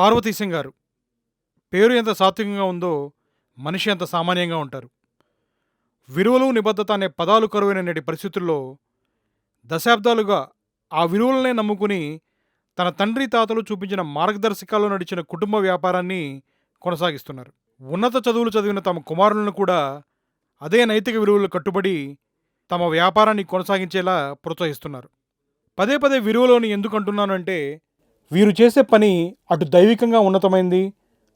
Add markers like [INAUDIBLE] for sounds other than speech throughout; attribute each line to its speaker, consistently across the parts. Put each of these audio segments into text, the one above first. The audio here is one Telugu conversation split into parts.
Speaker 1: పార్వతీశం గారు. పేరు ఎంత సాత్వికంగా ఉందో మనిషి ఎంత సామాన్యంగా ఉంటారు. విలువలు నిబద్ధత అనే పదాలు కరువైన నేటి పరిస్థితుల్లో దశాబ్దాలుగా ఆ విలువలనే నమ్ముకుని తన తండ్రి తాతలు చూపించిన మార్గదర్శకాల్లో నడిచిన కుటుంబ వ్యాపారాన్ని కొనసాగిస్తున్నారు. ఉన్నత చదువులు చదివిన తమ కుమారులను కూడా అదే నైతిక విలువలు కట్టుబడి తమ వ్యాపారాన్ని కొనసాగించేలా ప్రోత్సహిస్తున్నారు. పదే పదే విలువలోని ఎందుకంటున్నానంటే వీరు చేసే పని అటు దైవికంగా ఉన్నతమైంది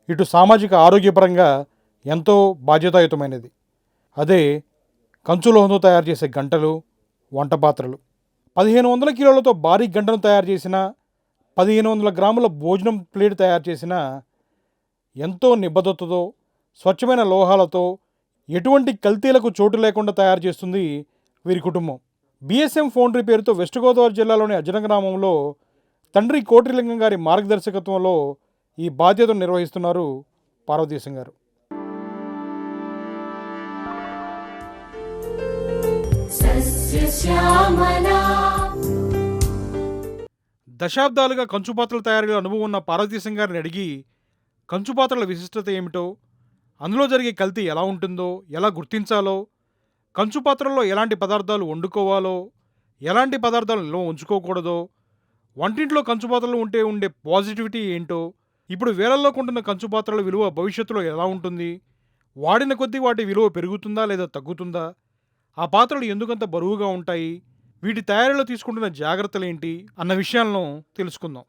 Speaker 1: ఇటు సామాజిక ఆరోగ్యపరంగా ఎంతో బాధ్యతాయుతమైనది. అదే కంచులోహంతో తయారు చేసే గంటలు వంట పాత్రలు పదిహేను వందల కిలోలతో భారీ గంటను తయారు చేసిన పదిహేను వందల గ్రాముల భోజనం ప్లేట్ తయారు చేసిన ఎంతో నిబద్ధతతో స్వచ్ఛమైన లోహాలతో ఎటువంటి కల్తీలకు చోటు లేకుండా తయారు చేస్తుంది వీరి కుటుంబం. బిఎస్ఎం ఫౌండరీ పేరుతో వెస్ట్ గోదావరి జిల్లాలోని అజన గ్రామంలో తండ్రి కోటిలింగం గారి మార్గదర్శకత్వంలో ఈ బాధ్యతను నిర్వహిస్తున్నారు పార్వతీశం గారు. దశాబ్దాలుగా కంచుపాత్రల తయారీలో అనుభవం ఉన్న పార్వతీశం గారిని అడిగి కంచుపాత్రల విశిష్టత ఏమిటో అందులో జరిగే కల్తీ ఎలా ఉంటుందో ఎలా గుర్తించాలో కంచుపాత్రల్లో ఎలాంటి పదార్థాలు వండుకోవాలో ఎలాంటి పదార్థాలు నిల్వ ఉంచుకోకూడదో వంటింట్లో కంచుపాత్రలు ఉంటే ఉండే పాజిటివిటీ ఏంటో ఇప్పుడు వేలల్లో కొంటున్న కంచుపాత్రల విలువ భవిష్యత్తులో ఎలా ఉంటుంది? వాడిన కొద్దీ వాటి విలువ పెరుగుతుందా లేదా తగ్గుతుందా? ఆ పాత్రలు ఎందుకంత బరువుగా ఉంటాయి? వీటి తయారీలో తీసుకుంటున్న జాగ్రత్తలేంటి? అన్న విషయాలను తెలుసుకుందాం.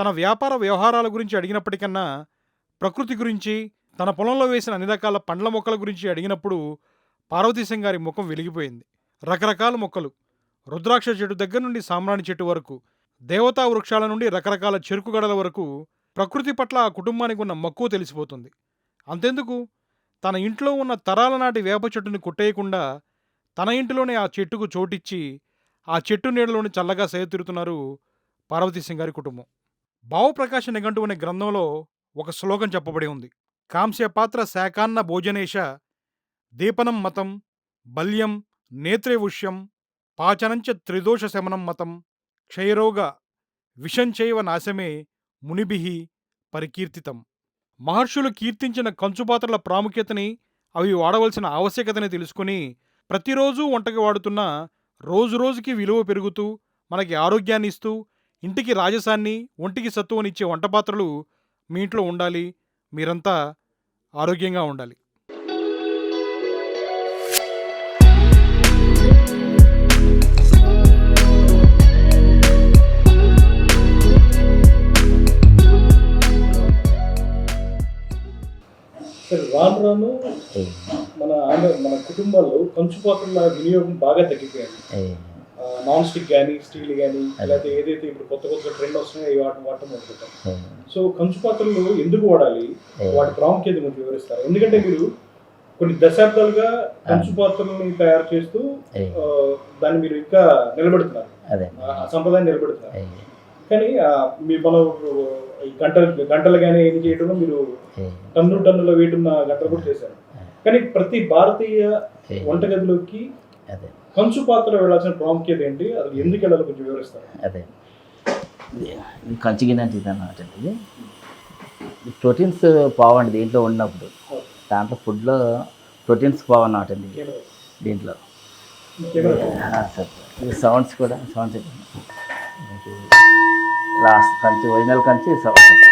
Speaker 1: తన వ్యాపార వ్యవహారాల గురించి అడిగినప్పటికన్నా ప్రకృతి గురించి తన పొలంలో వేసిన అన్ని రకాల పండ్ల మొక్కల గురించి అడిగినప్పుడు పార్వతీశం గారి ముఖం వెలిగిపోయింది. రకరకాల మొక్కలు. రుద్రాక్ష చెట్టు దగ్గర నుండి సామ్రాణి చెట్టు వరకు దేవతా వృక్షాల నుండి రకరకాల చెరుకు గడల వరకు ప్రకృతి పట్ల ఆ కుటుంబానికి ఉన్న మక్కువ తెలిసిపోతుంది. అంతెందుకు? తన ఇంట్లో ఉన్న తరాల నాటి వేప చెట్టుని కొట్టేయకుండా తన ఇంటిలోనే ఆ చెట్టుకు చోటిచ్చి ఆ చెట్టు నీడలోని చల్లగా సేతిరుతున్నారు పార్వతీశం గారి కుటుంబం. భావప్రకాశ నిఘంటు అనే గ్రంథంలో ఒక శ్లోకం చెప్పబడి ఉంది. కాంస్య పాత్ర శాకాన్న భోజనేశ దీపనం మతం బల్యం నేత్రేవుష్యం పాచనంచ త్రిదోష శమనం మతం క్షయరోగ విషంచైవ నాశమే మునిభి పరికీర్తితం. మహర్షులు కీర్తించిన కంచుపాత్రల ప్రాముఖ్యతని అవి వాడవలసిన ఆవశ్యకతని తెలుసుకుని ప్రతిరోజు వంటకి వాడుతున్న రోజురోజుకి విలువ పెరుగుతూ మనకి ఆరోగ్యాన్ని ఇస్తూ ఇంటికి రాజసాన్ని ఒంటికి సత్తువనిచ్చే వంట పాత్రలు మీ ఇంట్లో ఉండాలి. మీరంతా ఆరోగ్యంగా ఉండాలి. రాను రాను మన ఆంధ్ర మన కుటుంబాల్లో కంచుపాత్రల వినియోగం బాగా తగ్గిపోయింది. నాన్ స్టిక్ కానీ స్టీల్ కానీ లేకపోతే ఏదైతే ఇప్పుడు కొత్త కొత్త ట్రెండ్ వస్తున్నాయో అవి వాటి వాడటం మొదలుపెట్టాం. సో కంచు పాత్రలు ఎందుకు వాడాలి? వాటి ప్రాముఖ్యత కొంచెం వివరిస్తారు? ఎందుకంటే మీరు కొన్ని దశాబ్దాలుగా కంచు పాత్రలను తయారు చేస్తూ దాన్ని మీరు ఇంకా నిలబెడుతున్నారు.
Speaker 2: అదే.
Speaker 1: ఆ సంప్రదాయం నిలబెడుతున్నారు. కానీ మీ మనం ఈ గంటలు గంటలు కానీ ఏది చేయడంలో మీరు టన్ను టన్నుల వెయిట్ గంటలు కూడా చేశారు కానీ ప్రతి భారతీయ వంటగదిలోకి
Speaker 2: అదే.
Speaker 1: కంచు పాత్ర వెళ్ళాల్సిన ప్రాముఖ్యత ఏంటి? అది ఎందుకు వెళ్ళాలో కొంచెం వివరిస్తారు?
Speaker 2: అదే. కంచి గిన్నె అంటే ఇది. ప్రోటీన్స్ పోవండి దీంట్లో ఉన్నప్పుడు. దాంట్లో ఫుడ్లో ప్రోటీన్స్ పోవన్నమాట అండి. దీంట్లో. సరే. సౌండ్స్ కూడా sounds. Last Kanchi original Kanchi sounds.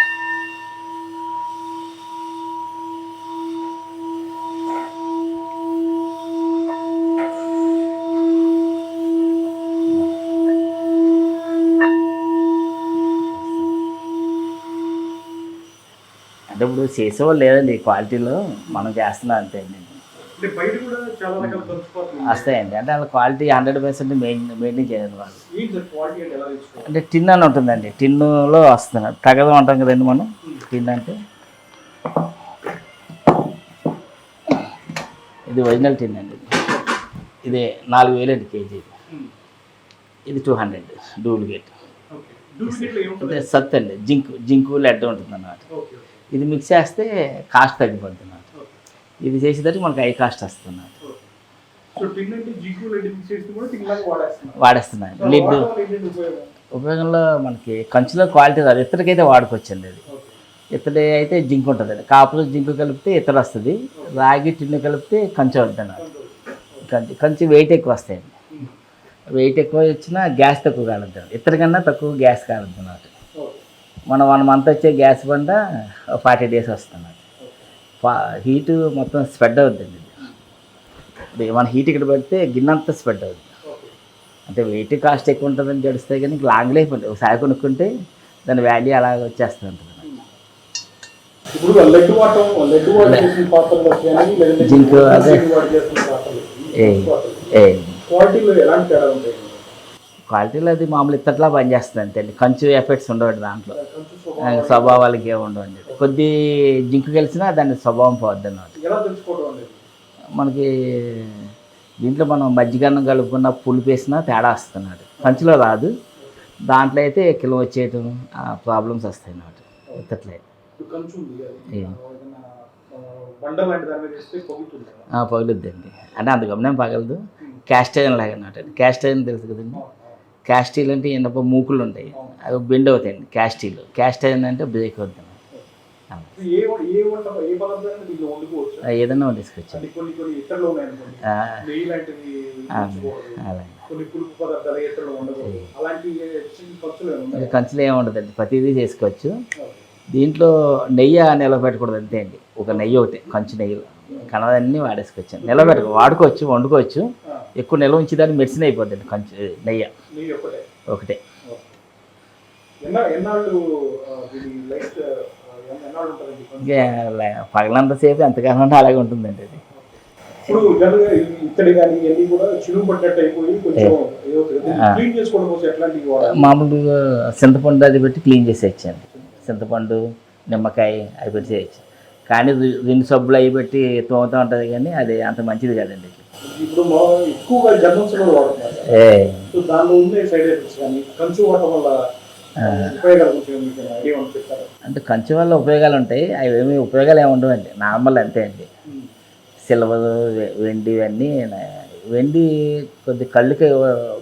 Speaker 2: అంటే ఇప్పుడు చేసేవాళ్ళు లేదండి ఈ క్వాలిటీలో మనం చేస్తున్నాం అంతే అండి. వస్తాయండి. అంటే వాళ్ళ quality hundred percent main maintain చేయాలి వాళ్ళు.
Speaker 1: అంటే
Speaker 2: టిన్ అని ఉంటుందండి. టిన్నులో వస్తుంది. తగదు అంటాం కదండి మనం? టిన్ అంటే? ఇది ఒరిజినల్ టిన్ అండి. ఇది నాలుగు వేలు అండి కేజీ. ఇది టూ హండ్రెడ్ డూప్లికేట్. సత్ అండి జింక్ జింకు లెడ్ ఉంటుంది అన్నమాట ఇది మిక్స్ చేస్తే కాస్ట్ తగ్గిపోద్ది అన్నమాట ఇది చేసేసరికి మనకి హై కాస్ట్ వస్తుంది అన్నమాట. వాడేస్తున్నాను లిడ్ ఉపయోగంలో మనకి కంచులో క్వాలిటీ రాదు. ఇత్తడికైతే వాడుకోవచ్చండి అది.
Speaker 3: ఓకే
Speaker 2: ఇత్తడి అయితే జింక్ ఉంటుంది అండి కాపులో జింక్ కలిపితే ఇత్తడి వస్తుంది రాగి టిన్ను కలిపితే కంచు అవుతుంది అన్నమాట కంచి కంచి వెయిట్ ఎక్కువ వస్తాయండి. వెయిట్ ఎక్కువ వచ్చినా గ్యాస్ తక్కువ కాలుతుంది ఇత్తడి కన్నా తక్కువ గ్యాస్
Speaker 3: ఓకే
Speaker 2: మన వన్ మంత్ వచ్చే గ్యాస్ బండ ఫార్టీ డేస్ వస్తుంది హీట్ మొత్తం స్ప్రెడ్ అవుతుందండి ఇది. మన హీట్ ఇక్కడ పెడితే గిన్నెంతా స్ప్రెడ్ అవుతుంది అంటే వెయిట్ కాస్ట్ ఎక్కువ ఉంటుందని తెలుస్తే కానీ లాంగ్ లైఫ్ ఉంటుంది ఒకసారి కొనుక్కుంటే దాని వాల్యూ అలా వచ్చేస్తూ ఉంటుంది జింక్ అదే. ఏ ఏ.
Speaker 3: క్వాలిటీలో ఎలాంటి తేడా ఉంటాయి?
Speaker 2: క్వాలిటీలో అది మామూలు ఇత్తట్లా పనిచేస్తుంది అంతే అండి. కంచు ఎఫెక్ట్స్ ఉండవు దాంట్లో. స్వభావాలకి ఏమి ఉండవండి కొద్ది జింకు కలిసినా దాని స్వభావం పోద్ది అన్నమాట. మనకి దీంట్లో మనం మజ్జిగన్నం కలుపుకున్న పులుపు వేసినా తేడా వస్తున్నాడు కంచులో రాదు. దాంట్లో అయితే కిలో వచ్చేయటం ప్రాబ్లమ్స్ వస్తాయి అన్నమాట. ఇత్తట్లో అయితే.
Speaker 3: ఇప్పుడు కంచు ఉంది అది
Speaker 2: ఏ.
Speaker 3: ఏదైనా, ఆ, బండ లాంటి దాని మీద వేస్తే పొగుతుంది కదా.
Speaker 2: ఆ, పగులుద్దండి. అంటే అంత గమనం పగలదు. క్యాస్ట్ ఐరన్ లాగా అన్నమాట క్యాస్ట్ ఐరన్ తెలుసు కదండి. క్యాస్ట్ స్టీల్ అంటే ఇనప మూకులు ఉంటాయి. అవి బెండ్ అవుతాయండి క్యాస్ట్ స్టీల్ క్యాస్ట్ ఐరన్ అంటే బ్రేక్ అవుతుంది అలా.
Speaker 3: ఏ వ- ఏ వంట ఏ పదార్థాన్ని దీనిలో వండుకోవచ్చు?
Speaker 2: ఆ, ఏదైనా తీసుకొచ్చాను? కంచులో ఏమి ఉండదండి. ప్రతిదీ చేసుకోవచ్చు. దీంట్లో నెయ్యి నిలబెట్టకూడదు అంతే అండి. ఒక నెయ్యి ఒకటి కంచు నెయ్యి కనవన్నీ వాడేసుకోవచ్చు. నిలబెట్టుకో వాడుకోవచ్చు వండుకోవచ్చు. ఎక్కువ నిల్వ ఉంచేదాన్ని మెడిసిన్ అయిపోద్ది కంచు నెయ్యి.
Speaker 3: ఒకటే.
Speaker 2: పగలంతసేపు ఎంతకాలం అలాగే ఉంటుందండి అది. మామూలుగా చింతపండు అది పెట్టి క్లీన్ చేసేయచ్చండి. చింతపండు నిమ్మకాయ అవి పెట్టి చేయొచ్చు కానీ రెండు సబ్బులు అవి పెట్టి తోముతూ ఉంటుంది కానీ అది అంత మంచిది కాదండి.
Speaker 3: ఇప్పుడు ఎక్కువగా జర్నల్స్ కూడా వాడుతున్నారు. సో దానిలో ఉండే సైడ్ ఎఫెక్ట్స్ కానీ కంచు వాడటం వల్ల
Speaker 2: అంటే కంచె వల్ల ఉపయోగాలు ఉంటాయి అవి ఏమి ఉపయోగాలు ఏమి ఉండవండి. నార్మల్ అంతే అండి. సిల్వర్ వెండి ఇవన్నీ వెండి కొద్ది కళ్ళుకి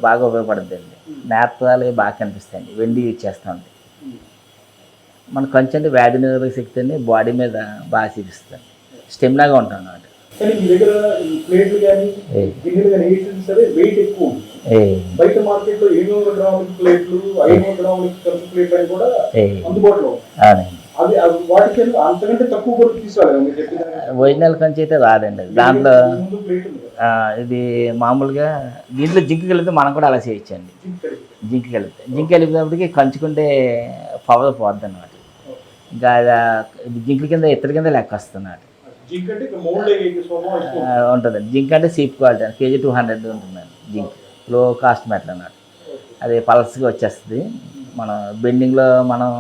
Speaker 2: బాగా ఉపయోగపడుతుందండి. నేత్రాలు బాగా కనిపిస్తాయండి. వెండి యూజ్ చేస్తూ ఉంటాయి. మన కంచె అంటే వ్యాధి నిరోధక శక్తి అని బాడీ మీద బాగా చూపిస్తుంది. స్టెమినాగా ఉంటాం అన్నమాట.
Speaker 3: కానీ మీ దగ్గర ఈ ప్లేట్లు కానీ
Speaker 2: ఏ.
Speaker 3: గిన్నెలు కానీ ఏంటంటే సరే వెయిట్ ఎక్కువ ఉంది.
Speaker 2: ఏ.
Speaker 3: బయట మార్కెట్లో ఎనిమిది వందల గ్రాముల ప్లేట్లు ఐదు వందల గ్రాముల కంచు ప్లేట్లు అని కూడా
Speaker 2: ఏ.
Speaker 3: అందుబాటులో ఉన్నాయి.
Speaker 2: అవునండి
Speaker 3: అది అది వాటికి అంతకంటే తక్కువ కొరకు తీసుకోవాలి మీరు చెప్పిన
Speaker 2: ఒరిజినల్ కంచె అయితే రాదండి. దాంట్లో ఇది మామూలుగా దీంట్లో జింక్ కలిపితే మనం కూడా అలా చేయొచ్చండి.
Speaker 3: జింక్ కలిపి
Speaker 2: జింక్ కలిపితే. జింక్ కలిపినప్పటికీ కంచుకుంటే పవర్ పోద్ది అనమాట ఇంకా అది ఇది జింక్ కింద ఇత్తడి కింద లెక్క వస్తున్నాడు
Speaker 3: జింక్ అంటే
Speaker 2: ఉంటుందండి జింక్ అంటే చీప్ క్వాలిటీ అండి కేజీ టూ హండ్రెడ్ ఉంటుందండి జింక్. లో కాస్ట్ మెటల్ అన్నమాట. అది పల్స్గా వచ్చేస్తుంది. మనం బెండింగ్లో మనం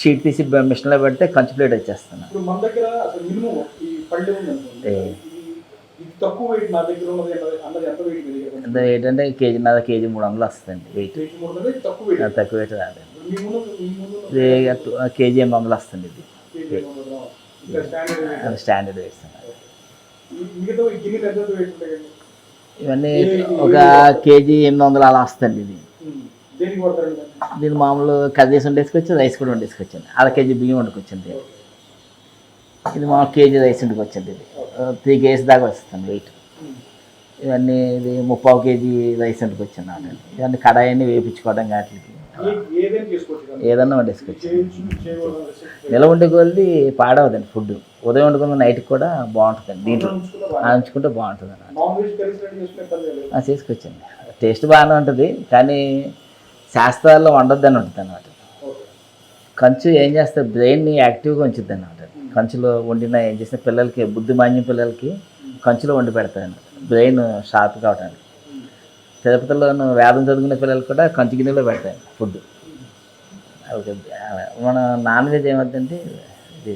Speaker 2: షీట్ తీసి మిషన్లో పెడితే కంచు ప్లేట్ వచ్చేస్తుంది.
Speaker 3: ఎంత వెయిట్?
Speaker 2: అంటే ఏంటంటే కేజీ నర కేజీ మూడు వందలు వస్తుంది వెయిట్
Speaker 3: తక్కువ వెయిట్
Speaker 2: రాదండి. కేజీ ఎనిమిది వందలు వస్తుంది ఇది.
Speaker 3: కేజీ స్టాండర్డ్
Speaker 2: వెయిట్స్ ఇవన్నీ ఒక కేజీ ఎనిమిది వందలు అలా వస్తుంది ఇది? దీని మామూలు కర్రీస్ వండేసుకొచ్చి రైస్ కూడా వండేసుకొచ్చింది అర కేజీ బియ్యం వండుకొచ్చింది. ఇది మామూలు కేజీ రైస్ వండుకొచ్చింది ఇది. త్రీ కేజీస్ దాకా వస్తుంది వెయిట్. ఇవన్నీ ఇది ముప్పావు కేజీ రైస్ వండుకొచ్చింది ఇవన్నీ కడాయిని వేపించుకోవడం వాటికి ఏదన్నా వండేసుకోవచ్చు నిల కొద్ది పాడవదండి ఫుడ్. ఉదయం వండుకున్న నైట్కి కూడా బాగుంటుంది దీంట్లో. ఉంచుకుంటే బాగుంటుంది. అన్నమాట చేసుకొచ్చండి. టేస్ట్ బాగానే ఉంటుంది కానీ శాస్త్రాల్లో వండొద్దని ఉంటుంది అన్నమాట కంచు ఏం చేస్తే బ్రెయిన్ని యాక్టివ్గా ఉంచుద్ది అన్నమాట కంచులో వండిన ఏం చేసిన పిల్లలకి బుద్ధిమాన్యం పిల్లలకి కంచులో వండి పెడతాను బ్రెయిన్ షార్ప్ కావడానికి తిరుపతిలోను వేదం చదువుకునే పిల్లలు కూడా కంచు గిన్నెలో పెడతాను ఫుడ్. మన నాన్ వెజ్ ఏమవుతుందంటే ఇది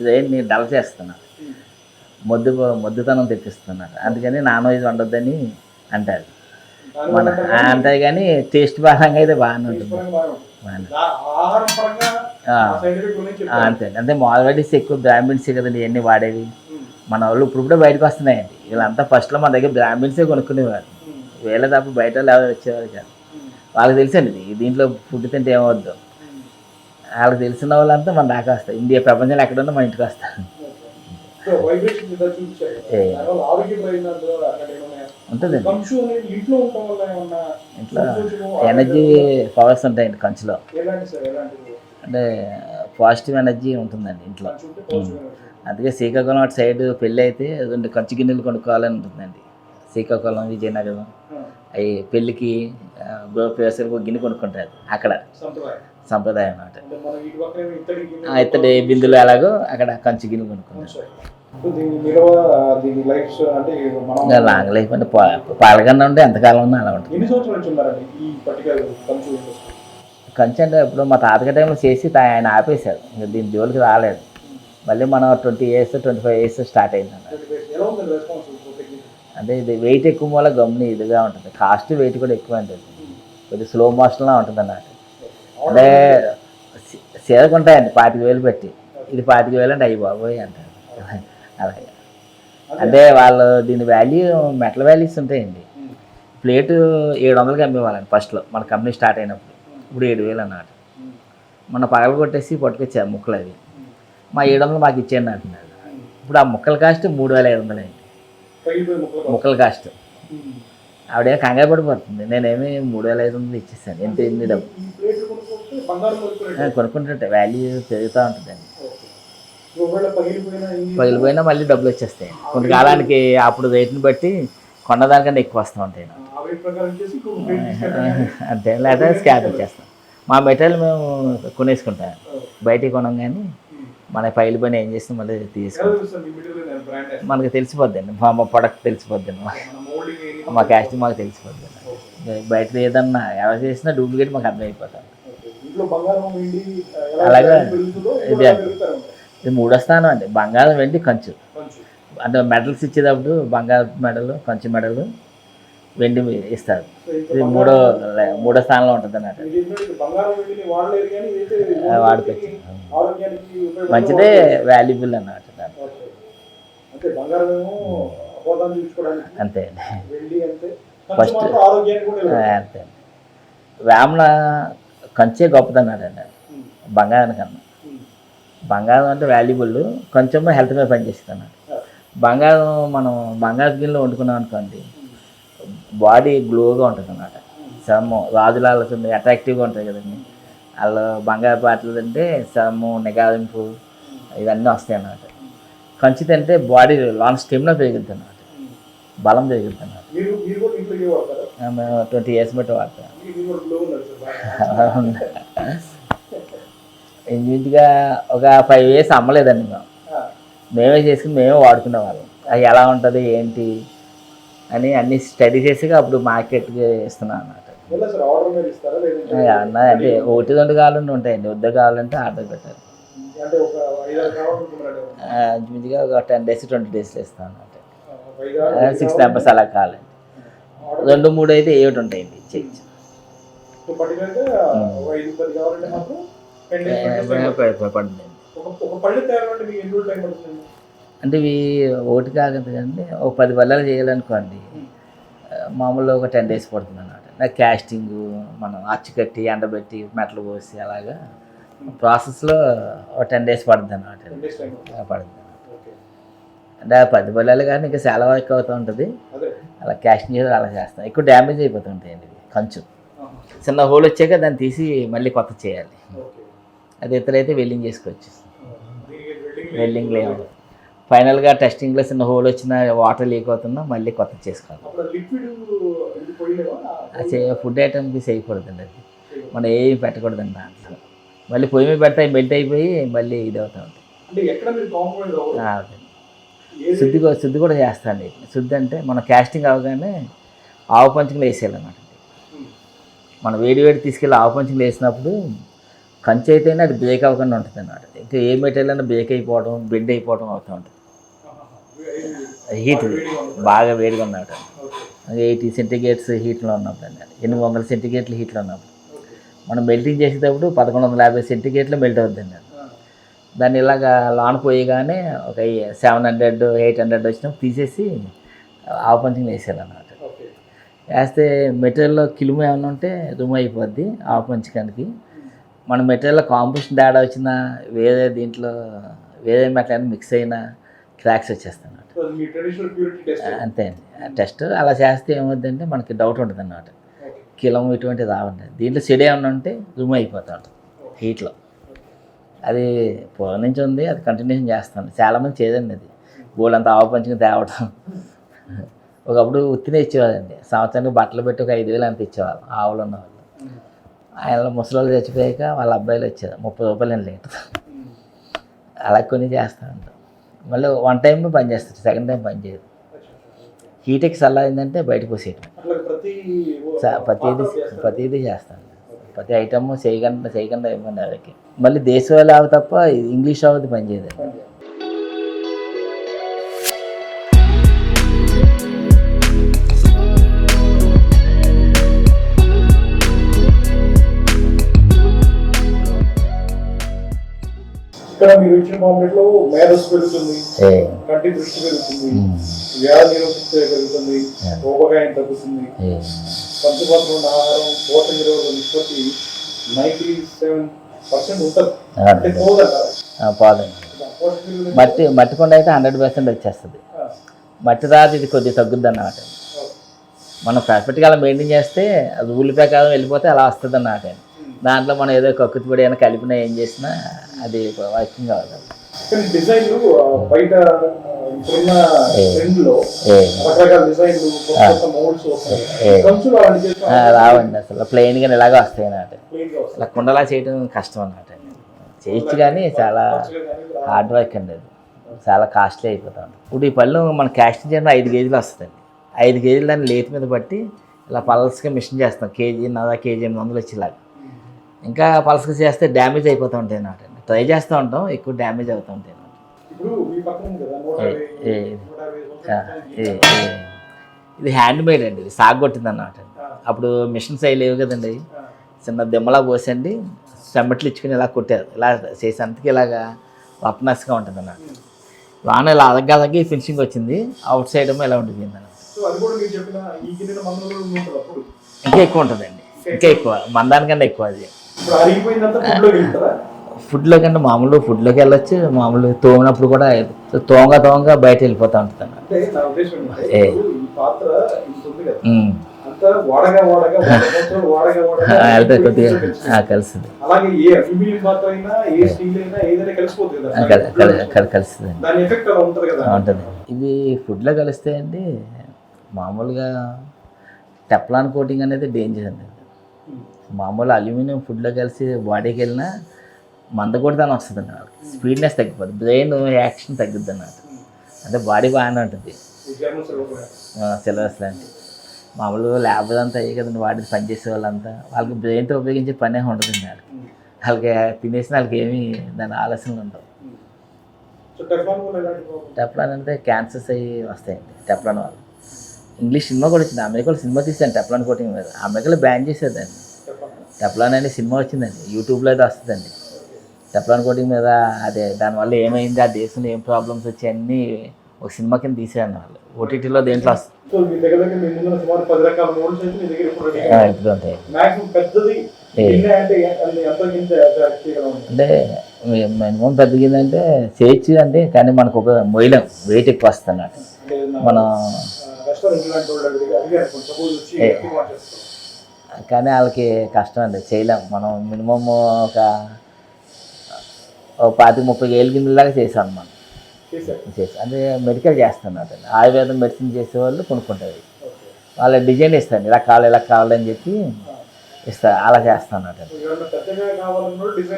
Speaker 2: బ్రెయిన్ని డల్ చేస్తున్నారు మొద్దు మొద్దుతనం తెప్పిస్తున్నారు. అందుకని నాన్ వెజ్ వండొద్దని అంటారు. మన అంటారు కానీ టేస్ట్ పరంగా అయితే బాగానే ఉంటుంది. అంతే. అంటే మాల్వాడీస్ ఎక్కువ బ్రాహ్మిన్స్ కదండి ఇవన్నీ వాడేవి. మన వాళ్ళు ఇప్పుడు ఇప్పుడే బయటకు వస్తున్నాయండి. వీళ్ళంతా ఫస్ట్లో మన దగ్గర బ్రాహ్మిన్సే కొనుక్కునేవారు. వేళ తప్ప బయట వాళ్ళు ఎవరు వచ్చేవారు కాదు. వాళ్ళకి తెలుసండి ఇది. దీంట్లో ఫుడ్ తింటే ఏమవుద్దు? వాళ్ళకి తెలిసిన వాళ్ళంతా మన దాకా వస్తారు ఇండియా ప్రపంచంలో ఎక్కడున్నా మన ఇంటికి వస్తారు.
Speaker 3: ఏమన్నా
Speaker 2: ఉంటుందండి.
Speaker 3: ఇంట్లో
Speaker 2: ఎనర్జీ పవర్స్ ఉంటాయండి కంచులో. అంటే పాజిటివ్ ఎనర్జీ ఉంటుందండి ఇంట్లో. అందుకే శ్రీకాకుళం అటు సైడ్ పెళ్ళి అయితే రెండు కంచు గిన్నెలు కొనుక్కోవాలని ఉంటుందండి. శ్రీకాకుళం విజయనగరం. అవి పెళ్ళికి ఒక గిన్నె కొనుక్కుంటారు. అక్కడ.
Speaker 3: సంప్రదాయం.
Speaker 2: అన్నమాట.
Speaker 3: ఇత్తడి
Speaker 2: బిందులు ఎలాగో అక్కడ కంచు గిన్నె కొనుక్కుంటారు. లాంగ్ లైఫ్ అంటే పా- పాలకన్నా ఉంటే ఎంతకాలం ఉన్నా అలా ఉంటుంది.
Speaker 3: కంచు
Speaker 2: అంటే ఇప్పుడు మా తాతగారి టైంలో చేసి ఆయన ఆపేశారు. ఇంకా దీని జోలికి రాలేదు. మళ్ళీ మనం twenty years twenty five years start అయింది అన్నమాట
Speaker 3: ఎలా ఉందండి రెస్పాన్స్ టెక్నిక్
Speaker 2: అంటే ఇది వెయిట్ ఎక్కువ వల్ల గమ్ని ఇదిగా ఉంటుంది. కాస్ట్ వెయిట్ కూడా ఎక్కువ ఉంటుంది కొద్దిగా స్లో మోషన్లా ఉంటుంది అన్నట్టు అంటే సీ- ఉంటాయండి పాతిక వేలు పెట్టి. ఇది పాతిక వేలు అంటే అయ్యి బాబోయ్ అంటారు. అలాగే. అంటే వాళ్ళు దీని వాల్యూ మెటల్ వాల్యూస్ ఉంటాయండి. ప్లేటు ఏడు వందలకి అమ్మేవాళ్ళండి ఫస్ట్లో మన కంపెనీ స్టార్ట్ అయినప్పుడు. ఇప్పుడు ఏడు వేలు అన్నమాట. మన పగలు కొట్టేసి పట్టుకొచ్చారు ముక్కలు అవి. మా ఏడు వందలు మాకు ఇచ్చేయండి అంటున్నారు. ఇప్పుడు ఆ ముక్కల కాస్ట్ మూడు వేల ఐదు వందలు అయింది.
Speaker 3: ముక్కలు
Speaker 2: కాస్ట్. ఆవిడ కంగారు పడిపోతుంది. నేనేమి మూడు వేల ఐదు వందలు ఇచ్చేసాను. ఎంత ఎన్ని డబ్బు? కొనుక్కుంటుంటే వాల్యూ పెరుగుతూ ఉంటుందండి.
Speaker 3: పగిలిపోయినా
Speaker 2: మళ్ళీ డబ్బులు వచ్చేస్తాయి కొంతకాలానికి అప్పుడు రేట్ని బట్టి కొన్నదానికన్నా ఎక్కువ వస్తూ ఉంటాయి అంతే లేదా స్కాప్ ఇచ్చేస్తాం. మా మెటీరియల్ మేము కొనేసుకుంటాం. బయటికి కొనం కానీ మన పగిలిపోయిన ఏం చేస్తాం మళ్ళీ తీసుకుంటాం మనకి తెలిసిపోద్దండి. మా మా ప్రొడక్ట్ తెలిసిపోద్దండి. మా క్యాస్ట్ మాకు తెలిసిపోద్ది బయట ఏదన్నా ఎవరు చేసినా డూప్లికేట్ మాకు అర్థమైపోతాం అలాగే ఇది ఇది మూడో స్థానం అండి. బంగారం వెండి కొంచెం. అంటే మెడల్స్ ఇచ్చేటప్పుడు బంగారు మెడలు కంచు మెడలు వెండి ఇస్తారు. ఇది మూడో మూడో స్థానంలో ఉంటుంది అన్నట్టు
Speaker 3: ఉపయోగపడే
Speaker 2: మంచిదే వాల్యుబుల్
Speaker 3: చూసుకోవడానికి
Speaker 2: అంతే.
Speaker 3: వెండి అంతే.
Speaker 2: వేమన కంచే గొప్పదన్నాడండి బంగారం కన్నా. బంగారం అంటే వాల్యుబుల్. కొంచెం హెల్త్ మీద పనిచేస్తుంది అన్నమాట.
Speaker 3: ఆ,
Speaker 2: బంగారం మనం బంగారు గిన్నెలో వండుకున్నాం అనుకోండి బాడీ గ్లోగా ఉంటుంది అన్నమాట చర్మం రాజులాలుతుంది అట్రాక్టివ్గా ఉంటుంది కదండి. వాళ్ళు బంగారు పాటలు తింటే చర్మం నిగారింపు ఇవన్నీ వస్తాయి అన్నమాట కంచి తింటే బాడీ లాంగ్ స్టెమినా పెరుగుతుంది అన్నమాట. బలం పెరుగుతుంది అన్నమాట. మేము ట్వంటీ ఇయర్స్ బట్టి వాడతాం. ఇంచుమించుగా ఒక ఫైవ్ ఇయర్స్ అమ్మలేదండి మేము. మేమే చేసుకుని మేమే వాడుకునే వాళ్ళం. అది ఎలా ఉంటుంది ఏంటి? అని అన్ని స్టడీ చేసి అప్పుడు మార్కెట్కి ఇస్తున్నాం అన్నమాట. అంటే ఒకటి రెండు కావాలంటే ఉంటాయండి. వద్ద కావాలంటే ఆర్డర్ పెట్టాలి. ఇంచుమించుగా ఒక టెన్ డేస్ ట్వంటీ డేస్లో ఇస్తాం అన్నమాట. సిక్స్ మెంబర్స్ అలా కావాలండి రెండు మూడు అయితే ఏమిటి ఉంటాయండి. చేయొచ్చు
Speaker 3: డేస్
Speaker 2: పడుతుంది? అంటే ఇవి ఒకటి కాకుండా కండి ఒక పది బల్లాలు చేయాలనుకోండి మామూలుగా ఒక టెన్ డేస్ పడుతుంది అన్నమాట నాకు క్యాస్టింగ్ మనం అచ్చు కట్టి ఎండబెట్టి మెటలు పోసి అలాగా ప్రాసెస్లో ఒక టెన్ డేస్ పడుతుంది. అన్నమాట
Speaker 3: పడుతుంది.
Speaker 2: అంటే ఆ పది బల్లాలు కానీ ఇంకా చాలా వర్క్ అవుతూ ఉంటుంది. అలా క్యాస్టింగ్ చేయడం అలా చేస్తాం. ఎక్కువ డ్యామేజ్ అయిపోతూ ఉంటాయండి ఇవి కంచు. చిన్న హోల్ వచ్చాక దాన్ని తీసి మళ్ళీ కొత్త చేయాలి. అది ఇతరైతే వెల్డింగ్ చేసుకోవచ్చు
Speaker 3: దీనికి వెల్డింగ్
Speaker 2: వెల్డింగ్ లేదు. ఫైనల్గా టెస్టింగ్లో చిన్న హోల్ వచ్చిన వాటర్ లీక్ అవుతున్నా మళ్ళీ కొత్త చేసుకోవాలి. ఫుడ్ ఐటమ్కి చేయకూడదండి అది. మనం ఏం పెట్టకూడదండి దాంట్లో. మళ్ళీ పొయ్యి మీద పెడితే మెల్ట్ అయిపోయి మళ్ళీ ఇది అవుతూ ఉంటుంది. శుద్ధి కూడా శుద్ధి కూడా చేస్తాండి శుద్ధి అంటే మన క్యాస్టింగ్ అవగానే ఆవు పంచుకులు వేసేయాలన్నమాట. మనం వేడి వేడి తీసుకెళ్ళి ఆవు పంచుకులు వేసినప్పుడు కంచి అయితేనే అది బ్రేక్ అవ్వకుండా ఉంటుంది అన్నమాట ఇంకా ఏ మెటీరియల్ అయినా బ్రేక్ అయిపోవడం బెండ్ అయిపోవడం అవుతూ ఉంటుంది. హీట్ బాగా వేడిగా ఉన్నట్టు ఎయిటీ సెంటిగ్రేట్స్ హీట్లో ఉన్నప్పుడు అండి ఎనిమిది వందల సెంటిగ్రేట్లు హీట్లో ఉన్నప్పుడు. మనం మెల్టింగ్ చేసేటప్పుడు పదకొండు వందల యాభై సెంటిగ్రేడ్లో మెల్ట్ అవుతుందండి దాన్ని ఇలాగా లాన్ పోయగానే ఒక సెవెన్ హండ్రెడ్ ఎయిట్ హండ్రెడ్ వచ్చినప్పుడు తీసేసి ఆవు పంచింగ్ వేసేయాలి అన్నమాట వేస్తే మెటీరియల్లో కిలుము ఏమైనా ఉంటే రిమూవ్ అయిపోద్ది ఆవు పంచకానికి మన మెటీరియల్లో కాంపిటీషన్ తేడా వచ్చినా వేరే దీంట్లో వేరే మెటీరియల్ మిక్స్ అయినా క్రాక్స్ వచ్చేస్తాయి అంతే అండి. టెస్ట్ అలా చేస్తే ఏమవుతుందంటే మనకి డౌట్ ఉంటుంది అన్నమాట కిలం ఇటువంటి రావండి. దీంట్లో చెడు ఏమన్నా ఉంటే రిమూవ్ అయిపోతా ఉంటుంది హీట్లో. అది పూర్వం నుంచి ఉంది అది కంటిన్యూషన్ చేస్తాను. చాలామంది చేయదండి అది. బోలంతా ఆవు పంచుకుని తేవడం ఒకప్పుడు ఉత్తినే ఇచ్చేవాళ్ళండి. సంవత్సరానికి బట్టలు పెట్టి ఒక ఐదు వేలు అంత ఇచ్చేవాళ్ళు ఆవులు ఉన్నవాళ్ళు. ఆయన ముసలి చచ్చిపోయాక వాళ్ళ అబ్బాయిలు వచ్చారు. ముప్పై రూపాయలు లీటర్. అలా కొన్ని చేస్తూ ఉంటాం. మళ్ళీ వన్ టైం పని చేస్తారు సెకండ్ టైం పని చేయదు హీట్కి చల్ల అయిందంటే బయటకు పోసేయటం. ప్రతిదీ ప్రతిదీ చేస్తాను ప్రతి ఐటమ్ చేయకుండా చేయకుండా ఇవ్వండి వాళ్ళకి మళ్ళీ దేశవాళీ ఆవు తప్ప ఇంగ్లీష్ ఆవుది పనిచేయదు
Speaker 3: ఇక్కడ మీరు ఇచ్చిన పాంప్లెట్లో మేధస్సు పెరుగుతుంది కంటి దృష్టి పెరుగుతుంది వ్యాధి రోగగాయం తగ్గుతుంది. ఉన్న ఆహారం నిరోధక నిష్పత్తి సెవెన్ పర్సెంట్ ఉంటుంది.
Speaker 2: పోదండి మట్టి మట్టి కొండ అయితే హండ్రెడ్ పర్సెంట్ వచ్చేస్తుంది. మట్టి రాదు ఇది కొద్దిగా తగ్గుద్ది అన్నమాట. మనం పర్ఫెక్ట్గా అలా మెయింటైన్ చేస్తే అది రూల్ ప్రకారం వెళ్ళిపోతే అలా వస్తుంది అన్నమాట. దాంట్లో మనం ఏదో కక్కుతి పడి ఏమైనా కలిపినా ఏం చేసినా అది వర్కింగ్ అవ్వదు
Speaker 3: కానీ డిజైన్లు ఆ, బయట ఆ, ఇప్పుడున్న ట్రెండ్లో
Speaker 2: ఏ
Speaker 3: రకరకాల డిజైన్లు కొత్త కొత్త మోల్డ్స్ వస్తాయి.
Speaker 2: ఏ.
Speaker 3: కంచులు అలాంటి చేస్తే
Speaker 2: ఆ, రావండి అసలు. ప్లెయిన్గా ఇలాగే వస్తాయి అన్నమాట ఇలా కుండలా చేయడం కష్టం అన్నమాట చేయొచ్చు కానీ చాలా హార్డ్ వర్క్ అండి అది. చాలా కాస్ట్లీ అయిపోతుంది ఇప్పుడు ఈ పళ్ళు మన క్యాస్ట్ చేయడం ఐదు కేజీలు వస్తుందండి. ఐదు కేజీలు దాన్ని లేతి మీద పట్టి ఇలా పల్స్గా మిషన్ చేస్తాం. కేజీ నదా కేజీ ఎనిమిది వందలు వచ్చేలాగా. ఇంకా పల్స్గా చేస్తే డ్యామేజ్ అయిపోతూ ఉంటాయి అన్నమాట. ట్రై చేస్తూ ఉంటాం ఎక్కువ డ్యామేజ్ అవుతూ ఉంటాయి అన్నమాట. ఇది హ్యాండ్ మేడ్ అండి ఇది సాగొట్టింది అన్నమాట. అప్పుడు మిషన్స్ అవి లేవు కదండి. చిన్న దెమ్మలా పోసండి చెమ్మట్లు ఇచ్చుకుని ఇలా కొట్టారు. ఇలా చేసేంతకి ఇలాగా రఫ్నెస్గా ఉంటుంది అన్నమాట. లోన ఇలా అదగ్గ అదగ్గ ఫినిషింగ్ వచ్చింది అవుట్ సైడ్ ఏమో ఇలా ఉండిపోయింది అన్నమాట.
Speaker 3: ఉంటుంది అప్పుడు?
Speaker 2: ఇంకా ఎక్కువ ఉంటుందండి. ఇంకా ఎక్కువ మందానికన్నా ఎక్కువ అది.
Speaker 3: ఫుడ్లో
Speaker 2: కంటే మామూలు ఫుడ్లోకి వెళ్ళొచ్చు మామూలు తోమినప్పుడు కూడా తోంగ తోంగ బయట వెళ్ళిపోతూ ఉంటుంది ఏ. [LAUGHS] కొద్దిగా
Speaker 3: ఇంకొకటి వచ్చింది.
Speaker 2: ఆ, కలుస్తుంది.
Speaker 3: అలాగే ఏ అల్యూమినియం పాత్ర అయినా ఏ. స్టీల్ అయినా ఏదైనా కలిసిపోతుంది
Speaker 2: ఆ,
Speaker 3: కదా
Speaker 2: కల్- కల్- కల్- కలుస్తుందండి.
Speaker 3: దాని ఎఫెక్ట్ అలా ఉంటుంది కదా.
Speaker 2: ఉంటుంది. ఇవి ఫుడ్లో కలిస్తే అండి మామూలుగా టెప్లాన్ కోటింగ్ అనేది డేంజర్ అండి. మామూలు అల్యూమినియం ఫుడ్లో కలిసి బాడీకి వెళ్ళినా మందకొడితనం వస్తుంది అన్నమాట స్పీడ్నెస్ తగ్గిపోతుంది బ్రెయిన్ యాక్షన్ తగ్గుద్ది అన్నమాట అంటే బాడీ బాగానే ఉంటుంది. సిలబస్ లాంటి. మామూలు ల్యాబ్ అంతా అయ్యి కదండి వాడి పనిచేసే వాళ్ళంతా. వాళ్ళకి బ్రెయిన్తో ఉపయోగించే పనే ఉండదండి వాళ్ళకి. వాళ్ళకి తినేసిన వాళ్ళకి ఏమీ దాని ఆలోచనలు ఉండవు? టెప్లాన్ అంటే క్యాన్సర్స్ అయ్యి వస్తాయండి టెప్లాన్ వాళ్ళు ఇంగ్లీష్ సినిమా కూడా వచ్చింది. అమెరికాలో సినిమా తీసాను టెప్లాన్ కోటింగ్ మీద. అమెరికాలో బ్యాన్ చేసేదండి. టెప్లాన్ అనే సినిమా వచ్చిందండి. యూట్యూబ్లో అయితే వస్తుందండి. టెప్లాన్ కోటింగ్ మీద అదే దానివల్ల ఏమైంది? ఆ దేశంలో ఏం ప్రాబ్లమ్స్ వచ్చాయన్నీ ఒక సినిమా కింద తీసేయండి వాళ్ళు. ఓటీటీలో దేంట్లో
Speaker 3: అంటే ఎంత గింజ చేయగలం
Speaker 2: అంటే మినిమం చేయొచ్చు అంటే కానీ మనకు ఒక మొయ్యలేం. వెయిట్ ఎక్కువ
Speaker 3: ఏదైనా,
Speaker 2: మనం కానీ వాళ్ళకి కష్టం అండి. చేయలేం. మనం మినిమం ఒక పాతి ముప్పై ఏళ్ళ కిందలాగా చేసాం మనం. చేసి అంటే మెడికల్ చేస్తున్నారు ఆయుర్వేదం మెడిసిన్ చేసేవాళ్ళు కొనుక్కుంటారు. వాళ్ళ డిజైన్ ఇస్తాను ఇలా కావాలి ఇలా కావాలని చెప్పి ఇస్తారు. అలా చేస్తాను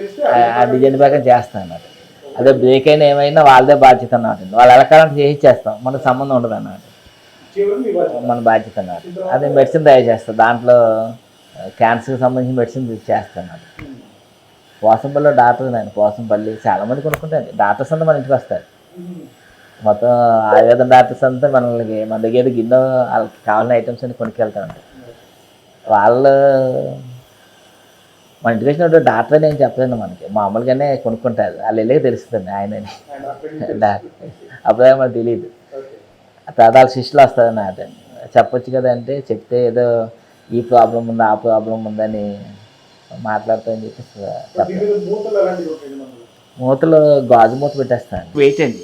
Speaker 3: ఇస్తే
Speaker 2: ఆ డిజైన్ ప్రకారం చేస్తాను అదే బ్రేక్ అయినా ఏమైనా వాళ్ళదే బాధ్యత అన్నమాట వాళ్ళు ఎలా కావాలంటే చేసి చేస్తాం మనకు సంబంధం ఉండదు అన్నమాట. మన బాధ్యత అన్నమాట అదే మెడిసిన్ తయారు చేస్తాం దాంట్లో క్యాన్సర్కి సంబంధించిన మెడిసిన్ చేస్తాను పోసంపల్లిలో డాక్టర్ నేను పోసంపల్లి చాలా మంది కొనుక్కుంటారు. డాక్టర్స్ అంతా మన ఇంటికి వస్తారు. మొత్తం ఆయుర్వేదం డాక్టర్స్ అంతా మనకి మన దగ్గర గిన్నె వాళ్ళకి కావాల్సిన ఐటమ్స్ అన్ని కొనుక్కెళ్తా ఉంటారు వాళ్ళు మన ఇంటికి వచ్చినప్పుడు డాక్టర్ అని ఏం చెప్పలేదు మనకి. మామూలుగానే కొనుక్కుంటారు. వాళ్ళు వెళ్ళే తెలుస్తుంది ఆయనని డాక్టర్. అప్పుడే మనకు తెలియదు. తర్వాత వాళ్ళ శిష్యులు వస్తారు చెప్పొచ్చు కదా అంటే చెప్తే ఏదో ఈ ప్రాబ్లం ఉంది ఆ ప్రాబ్లం ఉందని మాట్లాడతామని చెప్పి చెప్పలేదు. మూతలు గాజు మూత పెట్టేస్తాను. వెయిట్ అండి.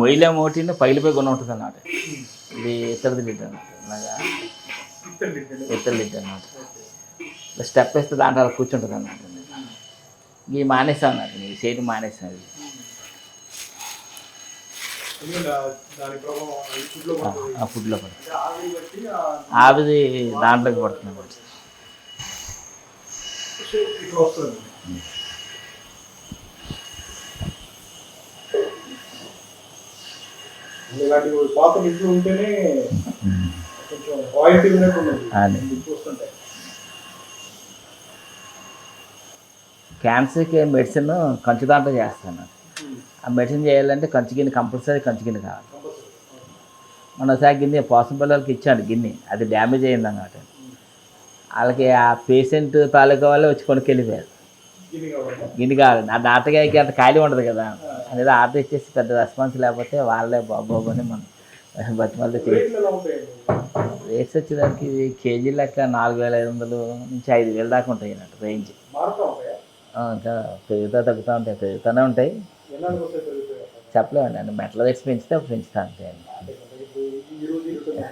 Speaker 2: మొయ్యిలే మూటిని పగిలిపోయి కొన ఉంటుంది అన్నమాట. ఇది ఇతరది లిడ్ అన్నమాట. ఇలాగా లిడ్ అన్నమాట. స్టెప్ వేస్తే దాంట్లో అలా కూర్చుంటుంది అన్నమాట. ఇవి మానేస్తాం అన్నమాట. ఈ చేయడం మానేస్తాం ఇది ఆ ఫుడ్లో పడుతుంది. ఆవిది దాంట్లోకి పడుతుంది అన్నమాట
Speaker 3: ఇలాంటి పాత ఇంట్లో ఉంటేనే కొంచెం క్వాలిటీ ఉన్నట్టు ఉన్నది చూస్తుంటే.
Speaker 2: క్యాన్సర్కి మెడిసిన్ కంచు దాంట్లో చేస్తాను. ఆ మెడిసిన్ చేయాలంటే కంచు గిన్నె కంపల్సరీ కంచు గిన్నె కావాలి. మన ఒకసారి గిన్నె పోసం పిల్లలకి ఇచ్చాను గిన్నె. అది డ్యామేజ్ అయింది అన్నమాట. వాళ్ళకి ఆ పేషెంట్ తాలూకా వాళ్ళే వచ్చి కొనుక్కెళ్ళిపోయారు. గిన్నె కావాలి. ఆ డాక్టర్గారికి అంత ఖాళీ ఉండదు కదా. అనేది ఆర్డర్ ఇచ్చేసి పెద్ద రెస్పాన్స్ లేకపోతే వాళ్ళే బాబు అని మనం
Speaker 3: ఉంటాయండి
Speaker 2: రేట్స్ వచ్చేదానికి కేజీ లెక్క నాలుగు వేల ఐదు వందలు నుంచి ఐదు వేల దాకా ఉంటాయి అన్నట్టు రేంజ్. ఇంకా పెరుగుతా తగ్గుతూ ఉంటాయి. పెరుగుతూనే ఉంటాయి. చెప్పలేమండి. అండి మెట్ల రేట్స్ పెంచితే పెంచుతా అంతే అండి.
Speaker 3: ఇప్పుడు ఈ రోజు ఇరుతుంది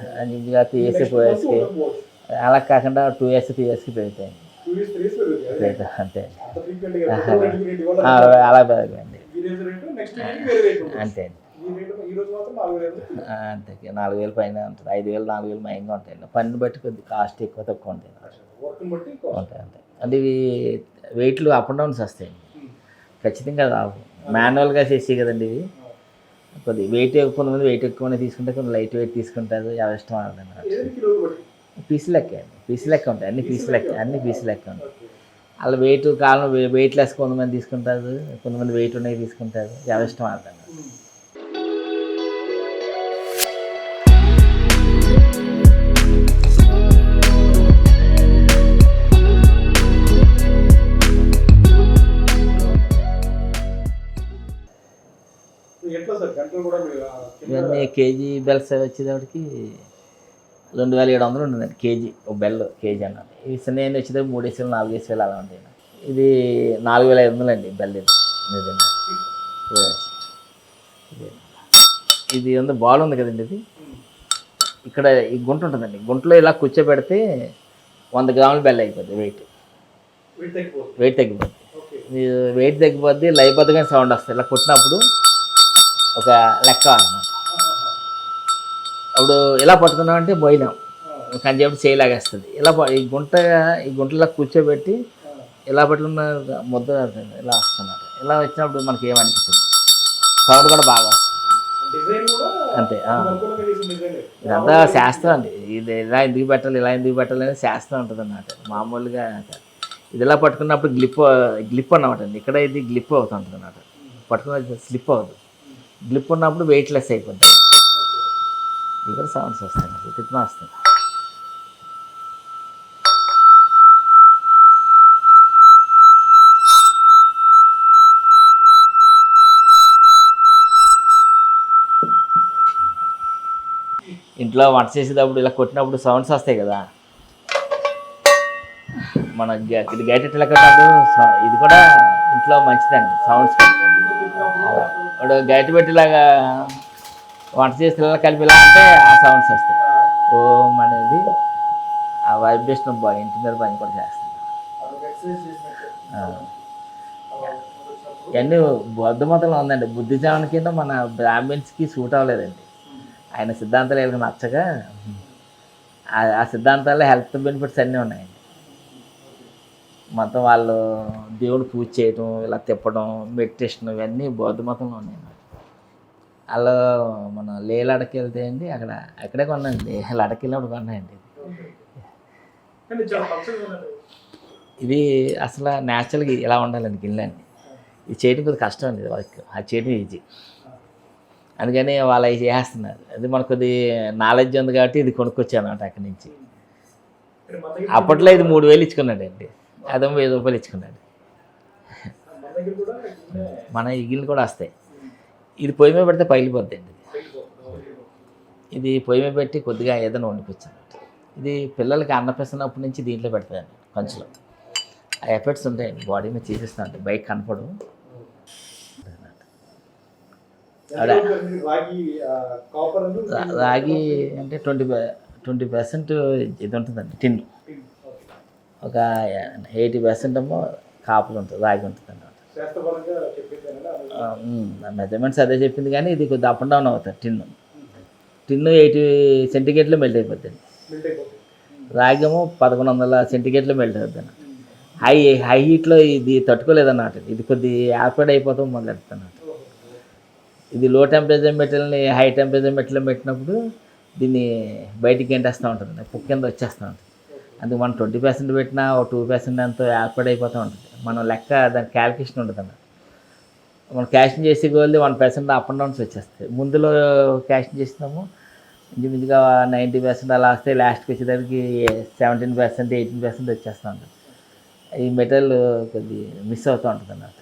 Speaker 2: అలా కాకుండా టూ ఇయర్స్ త్రీ ఇయర్స్కి పెరుగుతాయి. అంతే. అలా పెరగండి అంతే. అండి అంతే. నాలుగు వేలు పైన ఉంటుంది. ఐదు వేలు నాలుగు వేలు మయంగా ఉంటాయండి. పన్ను బట్టి కొద్ది కాస్ట్ ఎక్కువ తక్కువ ఉంటాయి. ఉంటాయి అంతే. అంటే ఇవి వెయిట్లు అప్ అండ్ డౌన్స్ వస్తాయి
Speaker 3: ఉమ్.
Speaker 2: ఖచ్చితంగా రావు. మాన్యువల్గా చేసి కదండి ఇవి. కొద్ది వెయిట్ కొంతమంది వెయిట్ ఎక్కువనే తీసుకుంటే కొంత లైట్ వెయిట్ తీసుకుంటారు ఎవరి ఇష్టం
Speaker 3: బట్టి.
Speaker 2: పీసు లెక్క అండి పీసు లెక్క ఉంటాయి అన్ని పీసు లెక్క అన్ని పీసు లెక్క ఉంటాయి. వాళ్ళ వెయిట్ కాలం వెయిట్ లెస్ కొంతమంది తీసుకుంటారు. కొంతమంది వెయిట్ ఉన్నాయి తీసుకుంటారు. ఎవరి ఇష్టం
Speaker 3: కింద
Speaker 2: ఇవన్నీ కేజీ బెల్స్ వచ్చేటప్పటికి రెండు వేల ఏడు వందలు ఉంటుందండి కేజీ ఒక బెల్ కేజీ అన్నది ఇవి చిన్న వచ్చేటప్పుడు మూడు వేసాలు నాలుగు వేసాలు అలా ఉంటాయి ఇది నాలుగు వేల ఐదు వందలు అండి బెల్ ఇది. ఇది. ఉంది బాల్ ఉంది కదండి ఇది. ఇక్కడ ఈ గుంట ఉంటుందండి. గుంటలో ఇలా కూర్చోబెడితే వంద గ్రాముల బెల్ అయిపోద్ది వెయిట్
Speaker 3: వెయిట్
Speaker 2: తగ్గిపోద్ది. వెయిట్ తగ్గిపోద్ది. లైబద్దుగా సౌండ్ వస్తుంది. ఇలా కొట్టినప్పుడు ఒక లెక్క అన్నమాట. అప్పుడు ఇలా పట్టుకున్నామంటే పోయినాం. కానీ చెప్పి చేయలాగేస్తుంది ఇలా ఈ గుంట ఈ గుంటలో కూర్చోబెట్టి ఇలా పట్టుకున్న ముద్ద ఇలా వస్తున్నారు ఇలా వచ్చినప్పుడు మనకి ఏమనిపించదు సౌండ్ కూడా బాగా వస్తుంది. అంతే ఇదంతా శాస్త్రం అండి ఇది ఇలా ఎందుకు పెట్టాలి ఇలా ఎందుకు పెట్టాలి అనేది శాస్త్రం ఉంటుంది అన్నమాట మామూలుగా. ఇది ఇలా పట్టుకున్నప్పుడు గ్లిప్ గ్లిప్ అన్నమాట అండి. ఇక్కడ ఇది గ్లిప్ అవుతుంటుంది అన్నమాట పట్టుకున్న స్లిప్ అవ్వదు గ్లిప్ ఉన్నప్పుడు వెయిట్ లెస్ అయిపోతుంది ఇక్కడ సౌండ్స్ వస్తాయి తిట్టిన వస్తాయి ఇంట్లో వంట చేసేటప్పుడు ఇలా కొట్టినప్పుడు సౌండ్స్ వస్తాయి కదా. మన ఇది గైట్ ఎట్లా కొట్టినప్పుడు ఇది కూడా ఇంట్లో మంచిదండి సౌండ్స్. అలా. ఇప్పుడు గైట్ పెట్టేలాగా వంట చేసి ఇలా అంటే ఆ సౌండ్స్ వస్తాయి. ఓం అనేది ఆ వైబ్రేషన్ బాగా ఇంటి మీద పని కూడా చేస్తుంది ఇవన్నీ బౌద్ధ మతంలో ఉందండి. బుద్ధిజానం కింద మన బ్రాహ్మిన్స్కి సూట్ అవ్వలేదండి. ఆయన సిద్ధాంతాలు వీళ్ళకి నచ్చగా ఆ- సిద్ధాంతాల్లో హెల్త్ బెనిఫిట్స్ అన్నీ ఉన్నాయండి. మొత్తం వాళ్ళు దేవుడు పూజ చేయటం ఇలా తిప్పడం మెడిటేషన్ ఇవన్నీ బౌద్ధ మతంలో ఉన్నాయి. వాళ్ళు మన లే లడకి వెళ్తే అండి అక్కడ అక్కడే కొన్నాయండి లడకి వెళ్ళినప్పుడు కొన్నాయండి ఇది. అసలు న్యాచురల్గా ఇలా ఉండాలండి గిన్నెలండి ఇది చేయడం కొద్దిగా కష్టం అండి వర్క్. అది చేయడం ఈజీ అందుకని వాళ్ళు అవి చేస్తున్నారు. అది మనకు కొద్ది నాలెడ్జ్ ఉంది కాబట్టి ఇది కొనుక్కొచ్చాను అనమాట అక్కడి నుంచి.
Speaker 3: మన
Speaker 2: అప్పట్లో ఇది మూడు వేలు ఇచ్చుకున్నాడు అండి. అదేమో వెయ్యి రూపాయలు ఇచ్చుకున్నాడు. మన ఈ గిన్నెలు కూడా వస్తాయి. ఇది పొయ్యి మీద పెడితే అండి ఇది. పొయ్యి మీద పెట్టి కొద్దిగా ఏదైనా వండిపించాను ఇది పిల్లలకి అన్నపిస్తున్నప్పటి నుంచి దీంట్లో పెడతాయండి కంచులో. ఆ ఎఫెక్ట్స్ ఉంటాయండి బాడీ మీద తీసేస్తా ఉంటాయి బయట కనపడు రాగి అంటే ట్వంటీ ట్వంటీ పర్సెంట్ ఇది ఉంటుందండి టిన్ ఒక ఎయిటీ పర్సెంట్ ఏమో కాపులు ఉంటుంది రాగి ఉంటుంది అన్నమాట మెజర్మెంట్స్ అదే చెప్పింది కానీ ఇది కొద్దిగా అప్ అండ్ డౌన్ అవుతుంది టిన్ను. టిన్ను ఎయిటీ సెంటిగ్రేడ్లో మెల్ట్ అయిపోతుంది రాగి ఏమో పదకొండు వందల సెంటిగ్రేడ్లో మెల్ట్ అవుతుంది హై హై హీట్లో ఇది తట్టుకోలేదన్నమాట ఇది కొద్ది ఏర్పాటు అయిపోతాం మొదలెడుతుంది అన్నమాట. ఇది లో టెంపరేచర్ మెటీరియల్ని హై టెంపరేచర్ మెటీరియల్ పెట్టినప్పుడు దీన్ని బయటికి గంటేస్తూ ఉంటుంది పుక్ కింద వచ్చేస్తూ ఉంటుంది. అందుకు మనం ట్వంటీ పర్సెంట్ పెట్టినా ఒక టూ పర్సెంట్ ఎంతో ఏర్పాటు అయిపోతూ ఉంటుంది. మనం లెక్క దాని క్యాలిక్యులేషన్ ఉంటుంది అన్నమాట మనం క్యాషింగ్ చేసే కొద్ది one percent up and downs వచ్చేస్తాయి. ముందులో క్యాషింగ్ చేసినాము ఇంచుమించుగా నైంటీ పర్సెంట్ అలా వస్తే లాస్ట్కి వచ్చేదానికి సెవెంటీన్ పర్సెంట్ ఎయిటీన్ పర్సెంట్ వచ్చేస్తూ ఉంటుంది ఈ మెటీరియల్ కొద్ది మిస్ అవుతూ ఉంటుంది అన్నమాట